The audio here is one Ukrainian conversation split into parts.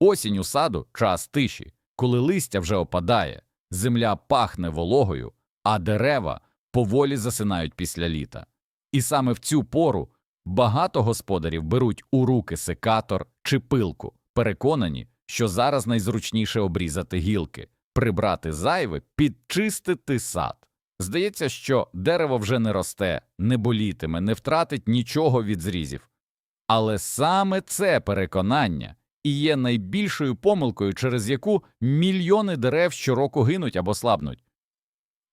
Осінь у саду час тиші, коли листя вже опадає, земля пахне вологою, а дерева поволі засинають після літа. І саме в цю пору багато господарів беруть у руки секатор чи пилку, переконані, що зараз найзручніше обрізати гілки, прибрати зайве, підчистити сад. Здається, що дерево вже не росте, не болітиме, не втратить нічого від зрізів. Але саме це переконання і є найбільшою помилкою, через яку мільйони дерев щороку гинуть або слабнуть.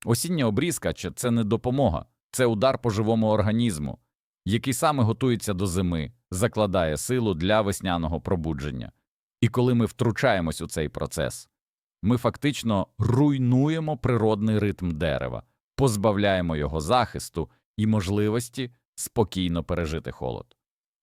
Осіння обрізка це не допомога, це удар по живому організму, який саме готується до зими, закладає силу для весняного пробудження. І коли ми втручаємось у цей процес, ми фактично руйнуємо природний ритм дерева, позбавляємо його захисту і можливості спокійно пережити холод.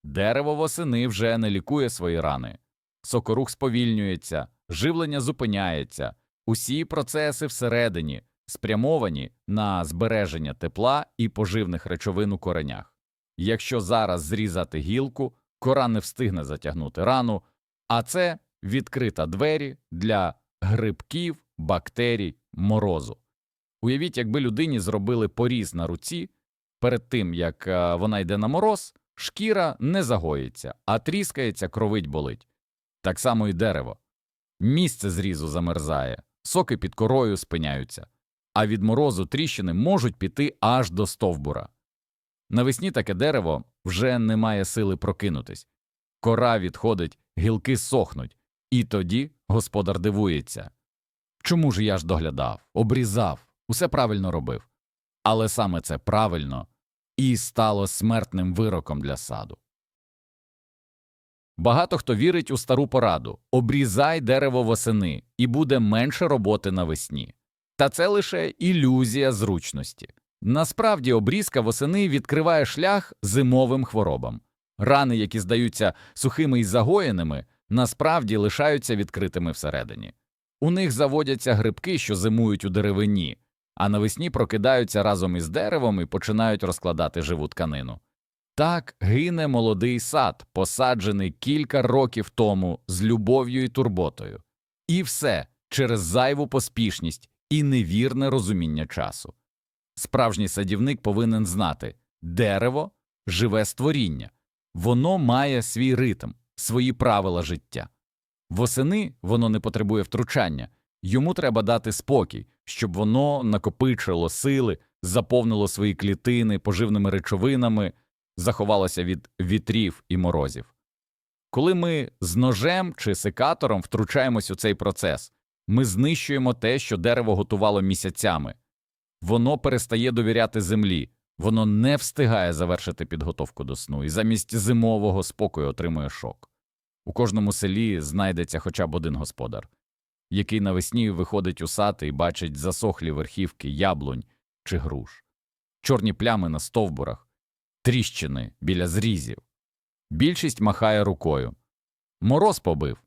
Дерево восени вже не лікує свої рани, сокорух сповільнюється, живлення зупиняється, усі процеси всередині спрямовані на збереження тепла і поживних речовин у коренях. Якщо зараз зрізати гілку, кора не встигне затягнути рану, а це відкрита двері для грибків, бактерій, морозу. Уявіть, якби людині зробили поріз на руці перед тим, як е, вона йде на мороз, шкіра не загоїться, а тріскається, кровить болить. Так само і дерево. Місце зрізу замерзає, соки під корою спиняються, а від морозу тріщини можуть піти аж до стовбура. Навесні таке дерево вже не має сили прокинутись. Кора відходить, гілки сохнуть, і тоді господар дивується. Чому ж я ж доглядав, обрізав, усе правильно робив? Але саме це правильно і стало смертним вироком для саду. Багато хто вірить у стару пораду обрізай дерево восени, і буде менше роботи навесні. Та це лише ілюзія зручності. Насправді обрізка восени відкриває шлях зимовим хворобам. Рани, які здаються сухими і загоєними, насправді лишаються відкритими всередині. У них заводяться грибки, що зимують у деревині, а навесні прокидаються разом із деревом і починають розкладати живу тканину. Так гине молодий сад, посаджений кілька років тому з любов'ю і турботою. І все через зайву поспішність і невірне розуміння часу. Справжній садівник повинен знати дерево живе створіння, воно має свій ритм, свої правила життя. Восени воно не потребує втручання, йому треба дати спокій, щоб воно накопичило сили, заповнило свої клітини поживними речовинами, заховалося від вітрів і морозів. Коли ми з ножем чи секатором втручаємось у цей процес, ми знищуємо те, що дерево готувало місяцями. Воно перестає довіряти землі, воно не встигає завершити підготовку до сну і замість зимового спокою отримує шок. У кожному селі знайдеться хоча б один господар, який навесні виходить у сад і бачить засохлі верхівки яблунь чи груш, чорні плями на стовбурах, тріщини біля зрізів. Більшість махає рукою. Мороз побив.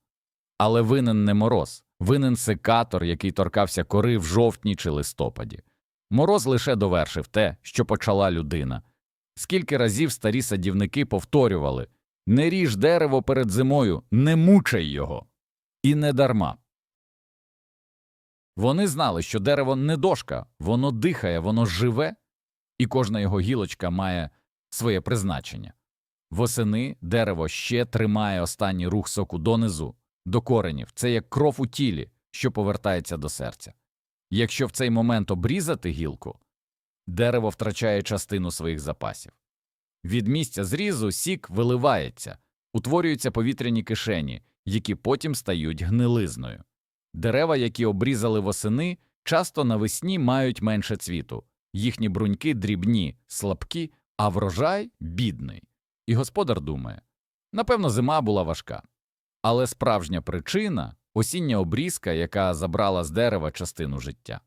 Але винен не мороз, винен секатор, який торкався кори в жовтні чи листопаді. Мороз лише довершив те, що почала людина. Скільки разів старі садівники повторювали не ріж дерево перед зимою, не мучай його. І не дарма. Вони знали, що дерево не дошка, воно дихає, воно живе, і кожна його гілочка має своє призначення. Восени дерево ще тримає останній рух соку донизу, до коренів, це як кров у тілі, що повертається до серця. Якщо в цей момент обрізати гілку, дерево втрачає частину своїх запасів. Від місця зрізу сік виливається, утворюються повітряні кишені, які потім стають гнилизною. Дерева, які обрізали восени, часто навесні мають менше цвіту, їхні бруньки дрібні, слабкі, а врожай бідний. І господар думає напевно, зима була важка. Але справжня причина осіння обрізка, яка забрала з дерева частину життя.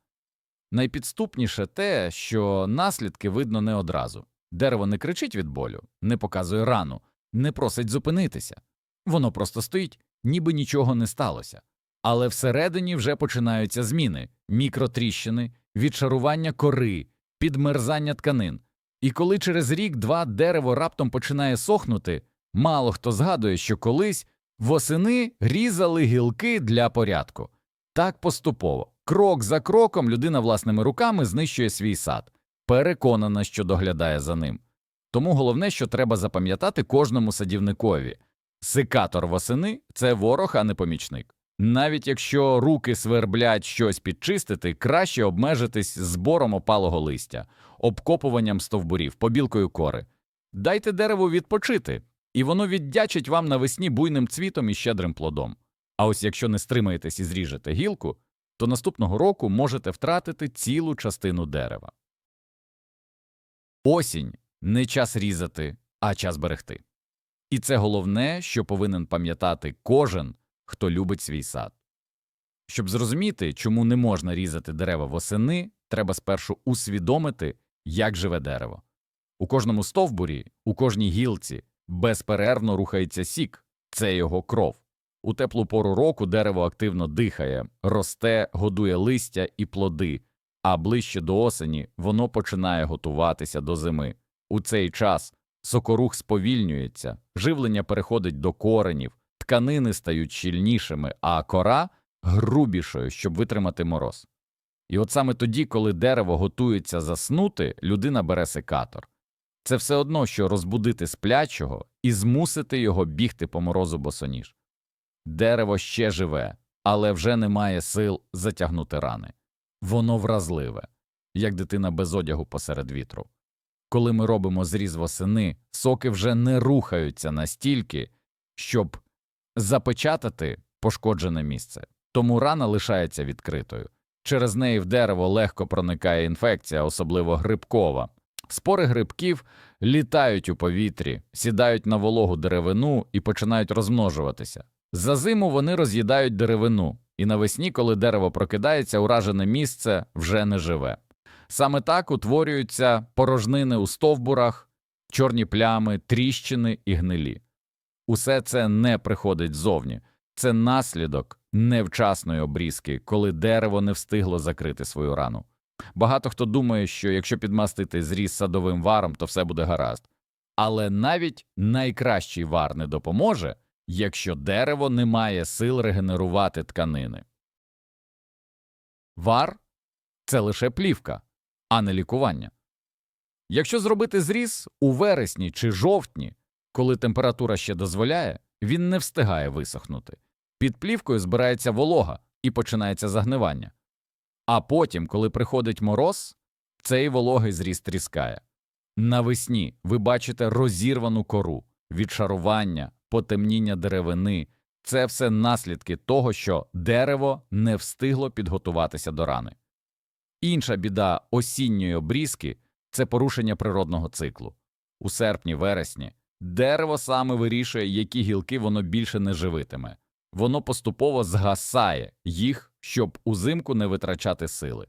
Найпідступніше те, що наслідки видно не одразу. Дерево не кричить від болю, не показує рану, не просить зупинитися. Воно просто стоїть, ніби нічого не сталося. Але всередині вже починаються зміни мікротріщини, відшарування кори, підмерзання тканин. І коли через рік два дерево раптом починає сохнути, мало хто згадує, що колись Восени різали гілки для порядку. Так поступово. Крок за кроком людина власними руками знищує свій сад, переконана, що доглядає за ним. Тому головне, що треба запам'ятати кожному садівникові секатор восени це ворог, а не помічник. Навіть якщо руки сверблять щось підчистити, краще обмежитись збором опалого листя, обкопуванням стовбурів, побілкою кори. Дайте дереву відпочити, і воно віддячить вам навесні буйним цвітом і щедрим плодом. А ось якщо не стримаєтесь і зріжете гілку, то наступного року можете втратити цілу частину дерева. Осінь не час різати, а час берегти. І це головне, що повинен пам'ятати кожен, хто любить свій сад. Щоб зрозуміти, чому не можна різати дерева восени, треба спершу усвідомити, як живе дерево. У кожному стовбурі, у кожній гілці безперервно рухається сік, це його кров. У теплу пору року дерево активно дихає, росте, годує листя і плоди, а ближче до осені воно починає готуватися до зими. У цей час сокорух сповільнюється, живлення переходить до коренів, тканини стають щільнішими, а кора грубішою, щоб витримати мороз. І от саме тоді, коли дерево готується заснути, людина бере секатор. Це все одно, що розбудити сплячого і змусити його бігти по морозу босоніж. Дерево ще живе, але вже не має сил затягнути рани. Воно вразливе, як дитина без одягу посеред вітру. Коли ми робимо зріз восени, соки вже не рухаються настільки, щоб запечатати пошкоджене місце, тому рана лишається відкритою. Через неї в дерево легко проникає інфекція, особливо грибкова. Спори грибків літають у повітрі, сідають на вологу деревину і починають розмножуватися. За зиму вони роз'їдають деревину, і навесні, коли дерево прокидається, уражене місце вже не живе. Саме так утворюються порожнини у стовбурах, чорні плями, тріщини і гнилі. Усе це не приходить ззовні, це наслідок невчасної обрізки, коли дерево не встигло закрити свою рану. Багато хто думає, що якщо підмастити зріз садовим варом, то все буде гаразд. Але навіть найкращий вар не допоможе, якщо дерево не має сил регенерувати тканини. Вар це лише плівка, а не лікування. Якщо зробити зріз у вересні чи жовтні, коли температура ще дозволяє, він не встигає висохнути. Під плівкою збирається волога і починається загнивання. А потім, коли приходить мороз, цей вологий зріз тріскає. Навесні ви бачите розірвану кору, відшарування, потемніння деревини це все наслідки того, що дерево не встигло підготуватися до рани. Інша біда осінньої обрізки це порушення природного циклу. У серпні вересні дерево саме вирішує, які гілки воно більше не живитиме, воно поступово згасає їх, щоб узимку не витрачати сили.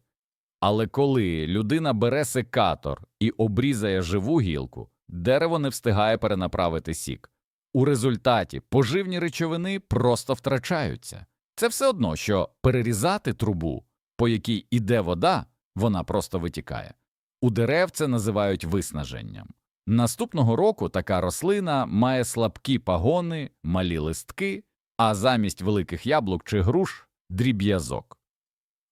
Але коли людина бере секатор і обрізає живу гілку, дерево не встигає перенаправити сік. У результаті поживні речовини просто втрачаються. Це все одно, що перерізати трубу, по якій іде вода, вона просто витікає. У дерев це називають виснаженням. Наступного року така рослина має слабкі пагони, малі листки, а замість великих яблук чи груш дріб'язок.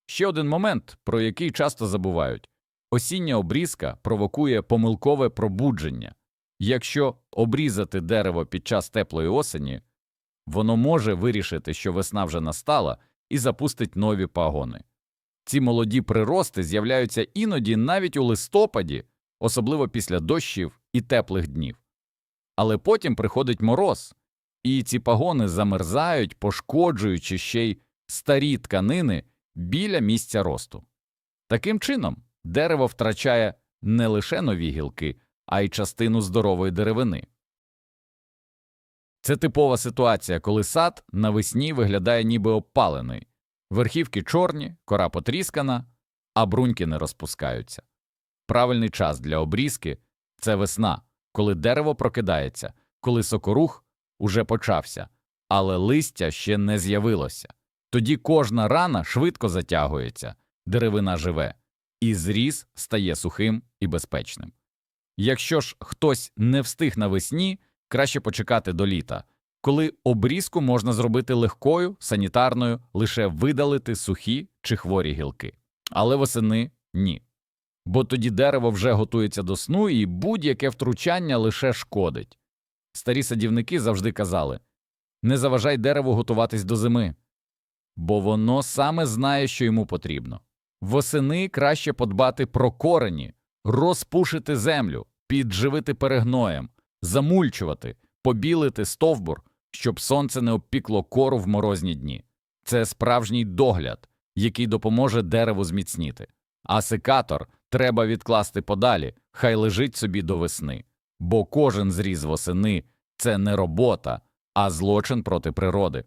Ще один момент, про який часто забувають осіння обрізка провокує помилкове пробудження. Якщо обрізати дерево під час теплої осені, воно може вирішити, що весна вже настала, і запустить нові пагони. Ці молоді прирости з'являються іноді навіть у листопаді, особливо після дощів і теплих днів. Але потім приходить мороз, і ці пагони замерзають, пошкоджуючи ще й старі тканини біля місця росту. Таким чином, дерево втрачає не лише нові гілки, а й частину здорової деревини. Це типова ситуація, коли сад навесні виглядає ніби обпалений, верхівки чорні, кора потріскана, а бруньки не розпускаються. Правильний час для обрізки це весна, коли дерево прокидається, коли сокорух уже почався, але листя ще не з'явилося. Тоді кожна рана швидко затягується, деревина живе, і зріз стає сухим і безпечним. Якщо ж хтось не встиг навесні, краще почекати до літа, коли обрізку можна зробити легкою, санітарною, лише видалити сухі чи хворі гілки. Але восени ні. Бо тоді дерево вже готується до сну, і будь-яке втручання лише шкодить. Старі садівники завжди казали не заважай дереву готуватись до зими, бо воно саме знає, що йому потрібно. Восени краще подбати про корені, розпушити землю, підживити перегноєм, замульчувати, побілити стовбур, щоб сонце не обпікло кору в морозні дні. Це справжній догляд, який допоможе дереву зміцніти. А секатор треба відкласти подалі, хай лежить собі до весни, бо кожен зріз восени це не робота, а злочин проти природи.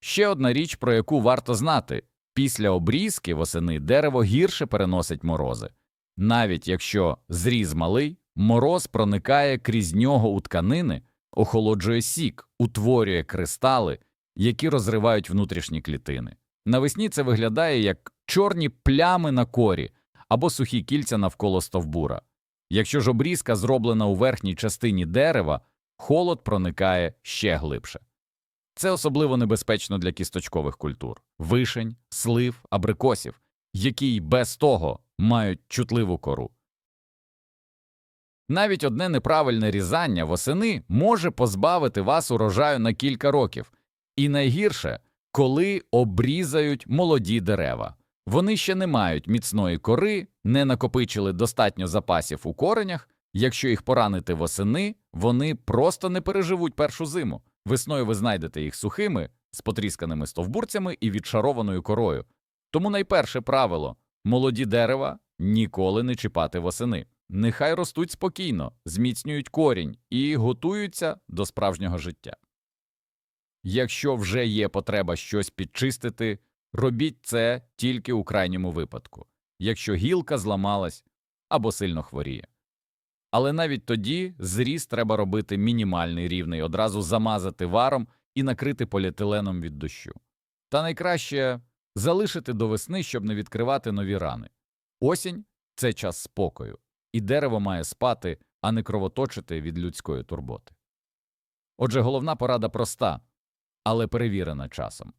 Ще одна річ, про яку варто знати після обрізки восени дерево гірше переносить морози. Навіть якщо зріз малий, мороз проникає крізь нього у тканини, охолоджує сік, утворює кристали, які розривають внутрішні клітини. Навесні це виглядає як чорні плями на корі або сухі кільця навколо стовбура. Якщо ж обрізка зроблена у верхній частині дерева, холод проникає ще глибше. Це особливо небезпечно для кісточкових культур вишень, слив, абрикосів, які й без того мають чутливу кору. Навіть одне неправильне різання восени може позбавити вас урожаю на кілька років, і найгірше, коли обрізають молоді дерева. Вони ще не мають міцної кори, не накопичили достатньо запасів у коренях. Якщо їх поранити восени, вони просто не переживуть першу зиму. Весною ви знайдете їх сухими, з потрісканими стовбурцями і відшарованою корою. Тому найперше правило молоді дерева ніколи не чіпати восени. Нехай ростуть спокійно, зміцнюють корінь і готуються до справжнього життя. Якщо вже є потреба щось підчистити, робіть це тільки у крайньому випадку, якщо гілка зламалась або сильно хворіє. Але навіть тоді зріз треба робити мінімальний рівний, одразу замазати варом і накрити поліетиленом від дощу. Та найкраще залишити до весни, щоб не відкривати нові рани. Осінь це час спокою, і дерево має спати, а не кровоточити від людської турботи. Отже, головна порада проста, але перевірена часом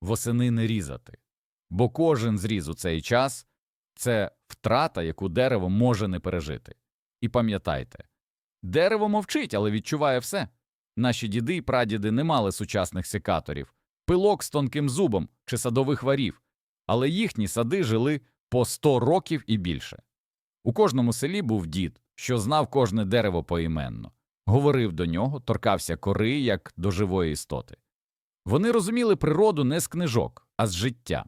восени не різати, бо кожен зріз у цей час це втрата, яку дерево може не пережити. І пам'ятайте, дерево мовчить, але відчуває все. Наші діди і прадіди не мали сучасних секаторів, пилок з тонким зубом чи садових варів, але їхні сади жили по 100 років і більше. У кожному селі був дід, що знав кожне дерево поіменно, говорив до нього, торкався кори, як до живої істоти. Вони розуміли природу не з книжок, а з життя,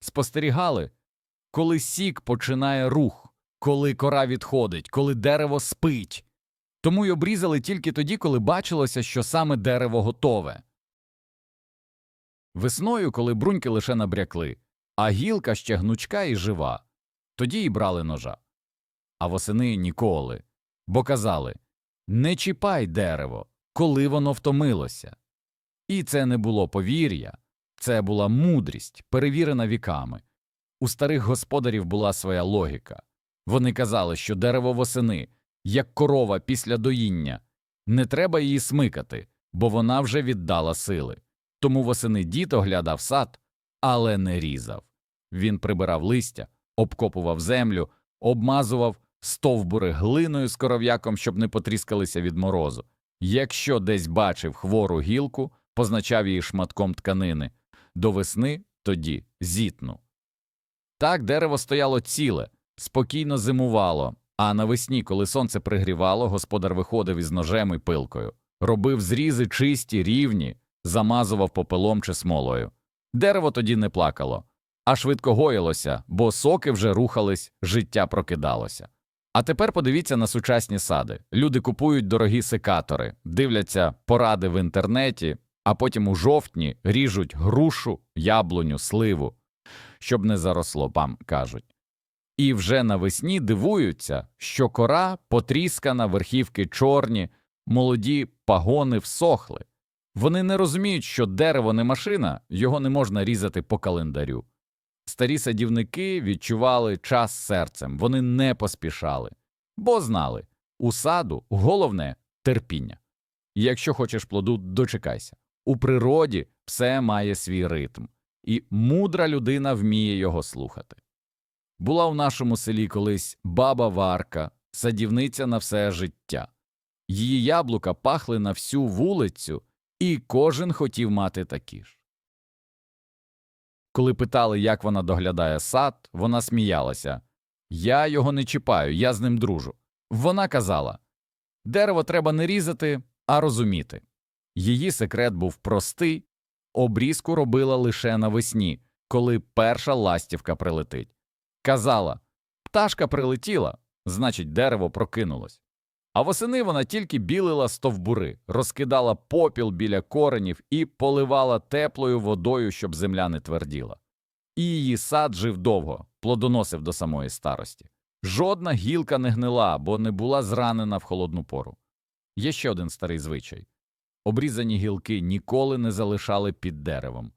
спостерігали, коли сік починає рух, коли кора відходить, коли дерево спить. Тому й обрізали тільки тоді, коли бачилося, що саме дерево готове. Весною, коли бруньки лише набрякли, а гілка ще гнучка і жива, тоді й брали ножа. А восени ніколи, бо казали не чіпай дерево, коли воно втомилося. І це не було повір'я, це була мудрість, перевірена віками. У старих господарів була своя логіка. Вони казали, що дерево восени, як корова після доїння, не треба її смикати, бо вона вже віддала сили. Тому восени дід оглядав сад, але не різав. Він прибирав листя, обкопував землю, обмазував стовбури глиною з коров'яком, щоб не потріскалися від морозу. Якщо десь бачив хвору гілку, позначав її шматком тканини. До весни тоді зітну. Так дерево стояло ціле, спокійно зимувало, а навесні, коли сонце пригрівало, господар виходив із ножем і пилкою, робив зрізи чисті, рівні, замазував попелом чи смолою. Дерево тоді не плакало, а швидко гоїлося, бо соки вже рухались, життя прокидалося. А тепер подивіться на сучасні сади. Люди купують дорогі секатори, дивляться поради в інтернеті, а потім у жовтні ріжуть грушу, яблуню, сливу, щоб не заросло, пам кажуть. І вже навесні дивуються, що кора потріскана, верхівки чорні, молоді пагони всохли. Вони не розуміють, що дерево не машина, його не можна різати по календарю. Старі садівники відчували час серцем, вони не поспішали, бо знали у саду головне терпіння. Якщо хочеш плоду, дочекайся. У природі все має свій ритм, і мудра людина вміє його слухати. Була у нашому селі колись баба Варка, садівниця на все життя. Її яблука пахли на всю вулицю, і кожен хотів мати такі ж. Коли питали, як вона доглядає сад, вона сміялася. Я його не чіпаю, я з ним дружу. Вона казала дерево треба не різати, а розуміти. Її секрет був простий обрізку робила лише навесні, коли перша ластівка прилетить. Казала пташка прилетіла, значить, дерево прокинулось. А восени вона тільки білила стовбури, розкидала попіл біля коренів і поливала теплою водою, щоб земля не тверділа. І її сад жив довго, плодоносив до самої старості. Жодна гілка не гнила, бо не була зранена в холодну пору. Є ще один старий звичай обрізані гілки ніколи не залишали під деревом.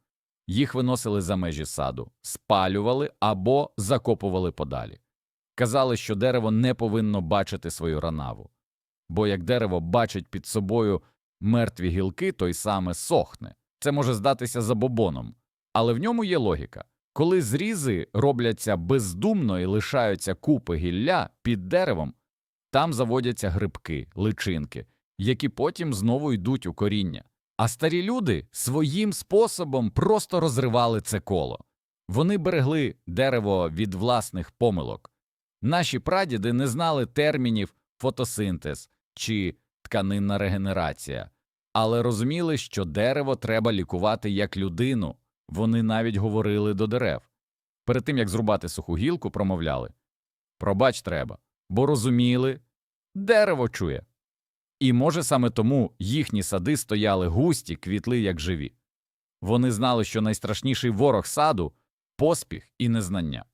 Їх виносили за межі саду, спалювали або закопували подалі. Казали, що дерево не повинно бачити свою ранаву, бо як дерево бачить під собою мертві гілки, то й саме сохне. Це може здатися забобоном, але в ньому є логіка. Коли зрізи робляться бездумно і лишаються купи гілля під деревом, там заводяться грибки, личинки, які потім знову йдуть у коріння. А старі люди своїм способом просто розривали це коло. Вони берегли дерево від власних помилок. Наші прадіди не знали термінів фотосинтез чи тканинна регенерація, але розуміли, що дерево треба лікувати як людину. Вони навіть говорили до дерев. Перед тим як зрубати суху гілку, промовляли Пробач треба, бо розуміли, дерево чує. І, може, саме тому їхні сади стояли густі, квітли, як живі. Вони знали, що найстрашніший ворог саду поспіх і незнання.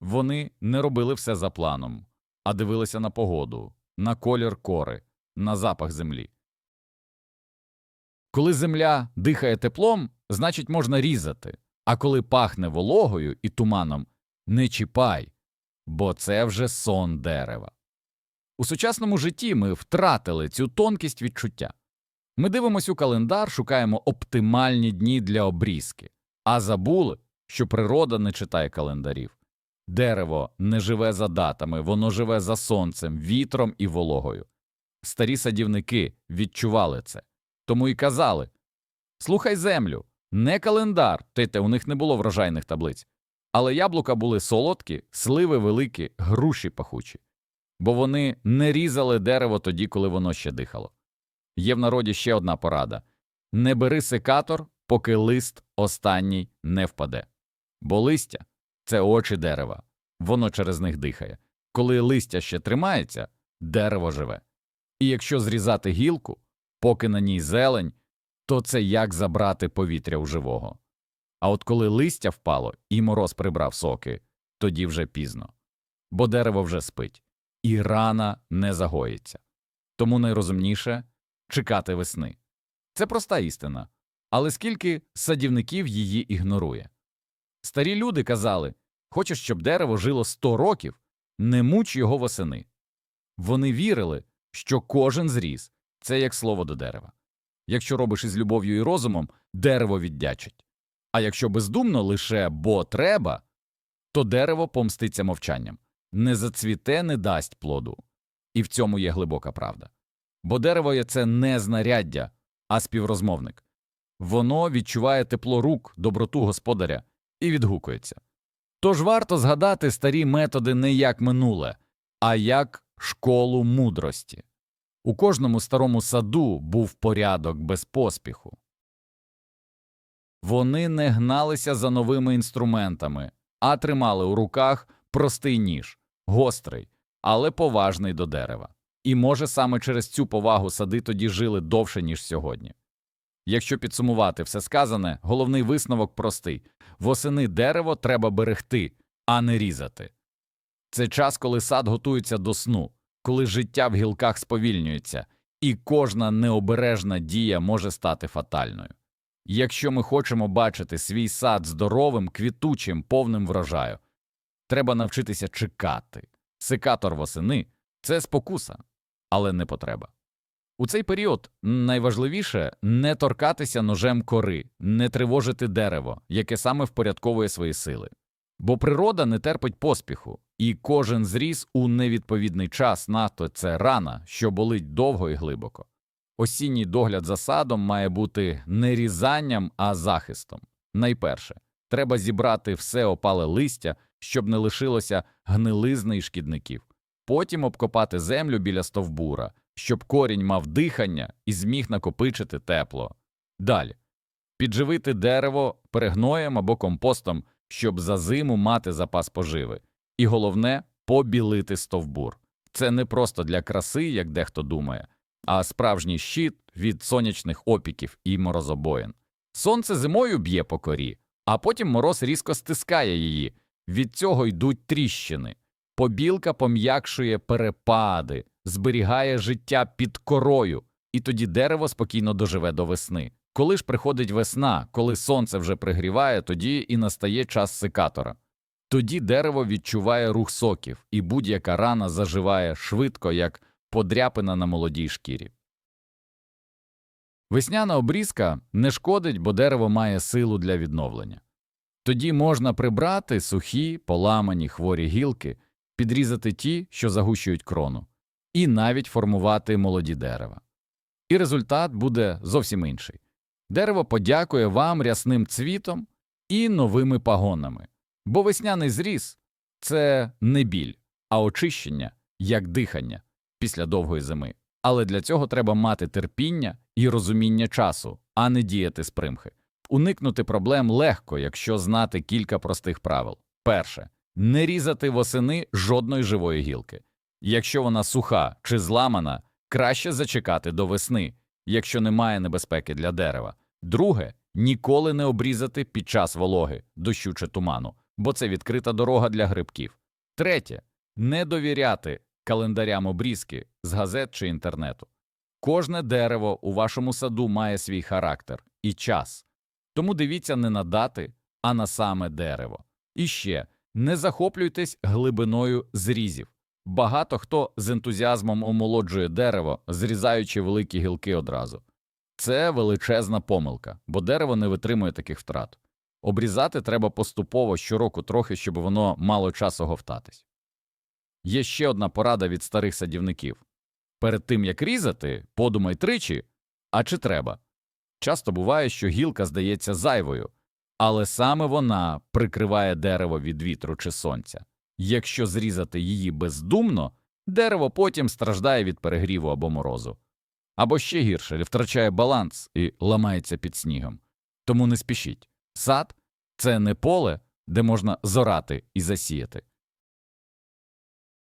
Вони не робили все за планом, а дивилися на погоду, на колір кори, на запах землі. Коли земля дихає теплом, значить можна різати, а коли пахне вологою і туманом, не чіпай, бо це вже сон дерева. У сучасному житті ми втратили цю тонкість відчуття. Ми дивимося у календар, шукаємо оптимальні дні для обрізки, а забули, що природа не читає календарів. Дерево не живе за датами, воно живе за сонцем, вітром і вологою. Старі садівники відчували це, тому і казали Слухай землю, не календар, те у них не було врожайних таблиць, але яблука були солодкі, сливи великі, груші пахучі бо вони не різали дерево тоді, коли воно ще дихало. Є в народі ще одна порада не бери секатор, поки лист останній не впаде. Бо листя це очі дерева, воно через них дихає. Коли листя ще тримається, дерево живе. І якщо зрізати гілку, поки на ній зелень, то це як забрати повітря у живого. А от коли листя впало і мороз прибрав соки, тоді вже пізно, бо дерево вже спить і рана не загоїться. Тому найрозумніше чекати весни. Це проста істина, але скільки садівників її ігнорує. Старі люди казали хочеш, щоб дерево жило сто років, не муч його восени. Вони вірили, що кожен зріс це як слово до дерева. Якщо робиш із любов'ю і розумом, дерево віддячить. А якщо бездумно лише бо треба, то дерево помститься мовчанням не зацвіте, не дасть плоду. І в цьому є глибока правда. Бо дерево є це не знаряддя, а співрозмовник. Воно відчуває тепло рук, доброту господаря і відгукується. Тож варто згадати старі методи не як минуле, а як школу мудрості. У кожному старому саду був порядок без поспіху. Вони не гналися за новими інструментами, а тримали у руках простий ніж, гострий, але поважний до дерева. І, може, саме через цю повагу сади тоді жили довше, ніж сьогодні. Якщо підсумувати все сказане, головний висновок простий восени дерево треба берегти, а не різати. Це час, коли сад готується до сну, коли життя в гілках сповільнюється, і кожна необережна дія може стати фатальною. Якщо ми хочемо бачити свій сад здоровим, квітучим, повним врожаю, Треба навчитися чекати. Секатор восени це спокуса, але не потреба. У цей період найважливіше не торкатися ножем кори, не тривожити дерево, яке саме впорядковує свої сили. Бо природа не терпить поспіху, і кожен зріз у невідповідний час НАТО це рана, що болить довго і глибоко. Осінній догляд за садом має бути не різанням, а захистом. Найперше, треба зібрати все опале листя, щоб не лишилося гнилизни й шкідників. Потім обкопати землю біля стовбура, щоб корінь мав дихання і зміг накопичити тепло. Далі підживити дерево перегноєм або компостом, щоб за зиму мати запас поживи. І головне побілити стовбур. Це не просто для краси, як дехто думає, а справжній щит від сонячних опіків і морозобоїн. Сонце зимою б'є по корі, а потім мороз різко стискає її. Від цього йдуть тріщини. Побілка пом'якшує перепади, зберігає життя під корою, і тоді дерево спокійно доживе до весни. Коли ж приходить весна, коли сонце вже пригріває, тоді і настає час секатора. Тоді дерево відчуває рух соків, і будь-яка рана заживає швидко, як подряпина на молодій шкірі. Весняна обрізка не шкодить, бо дерево має силу для відновлення. Тоді можна прибрати сухі, поламані хворі гілки, підрізати ті, що загущують крону, і навіть формувати молоді дерева. І результат буде зовсім інший. Дерево подякує вам рясним цвітом і новими пагонами, бо весняний зріз це не біль, а очищення, як дихання після довгої зими. Але для цього треба мати терпіння і розуміння часу, а не діяти з примхи. Уникнути проблем легко, якщо знати кілька простих правил. Перше не різати восени жодної живої гілки. Якщо вона суха чи зламана, краще зачекати до весни, якщо немає небезпеки для дерева. Друге ніколи не обрізати під час вологи, дощу чи туману, бо це відкрита дорога для грибків. Третє не довіряти календарям обрізки з газет чи інтернету. Кожне дерево у вашому саду має свій характер і час. Тому дивіться не на дати, а на саме дерево. І ще не захоплюйтесь глибиною зрізів. Багато хто з ентузіазмом омолоджує дерево, зрізаючи великі гілки одразу. Це величезна помилка, бо дерево не витримує таких втрат. Обрізати треба поступово щороку трохи, щоб воно мало часу говтатись. Є ще одна порада від старих садівників перед тим як різати, подумай тричі, а чи треба. Часто буває, що гілка здається зайвою, але саме вона прикриває дерево від вітру чи сонця. Якщо зрізати її бездумно, дерево потім страждає від перегріву або морозу. Або ще гірше втрачає баланс і ламається під снігом. Тому не спішіть. Сад це не поле, де можна зорати і засіяти.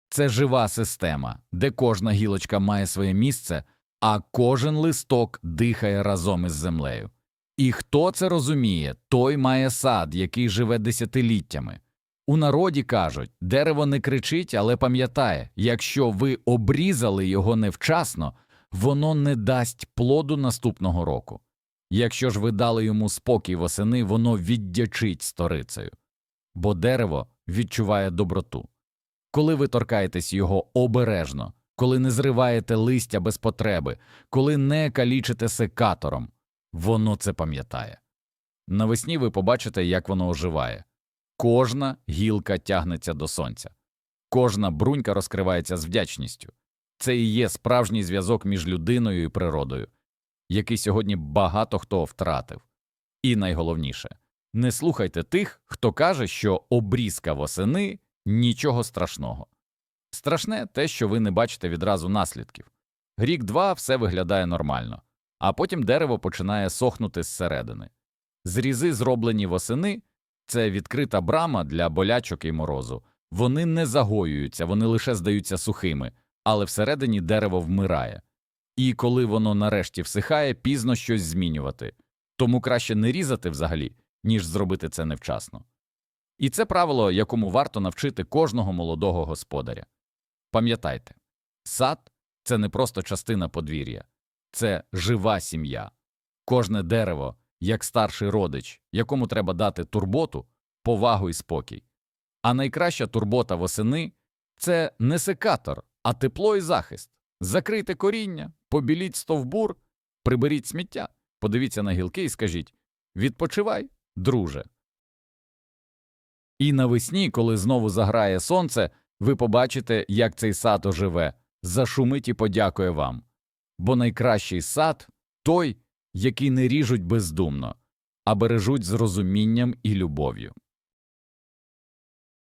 Це жива система, де кожна гілочка має своє місце, а кожен листок дихає разом із землею. І хто це розуміє, той має сад, який живе десятиліттями. У народі кажуть, дерево не кричить, але пам'ятає, якщо ви обрізали його невчасно, воно не дасть плоду наступного року. Якщо ж ви дали йому спокій восени, воно віддячить сторицею. Бо дерево відчуває доброту. Коли ви торкаєтесь його обережно, коли не зриваєте листя без потреби, коли не калічите секатором, воно це пам'ятає. Навесні ви побачите, як воно оживає. Кожна гілка тягнеться до сонця, кожна брунька розкривається з вдячністю. Це і є справжній зв'язок між людиною і природою, який сьогодні багато хто втратив. І найголовніше не слухайте тих, хто каже, що обрізка восени нічого страшного. Страшне те, що ви не бачите відразу наслідків. Рік два все виглядає нормально, а потім дерево починає сохнути зсередини. Зрізи, зроблені восени, це відкрита брама для болячок і морозу. Вони не загоюються, вони лише здаються сухими, але всередині дерево вмирає. І коли воно нарешті всихає, пізно щось змінювати. Тому краще не різати взагалі, ніж зробити це невчасно. І це правило, якому варто навчити кожного молодого господаря. Пам'ятайте, сад це не просто частина подвір'я, це жива сім'я. Кожне дерево як старший родич, якому треба дати турботу, повагу і спокій. А найкраща турбота восени це не секатор, а тепло і захист. Закрийте коріння, Побіліть стовбур, приберіть сміття, подивіться на гілки і скажіть Відпочивай, друже. І навесні, коли знову заграє сонце, ви побачите, як цей сад оживе, зашумить і подякує вам. Бо найкращий сад той, який не ріжуть бездумно, а бережуть з розумінням і любов'ю.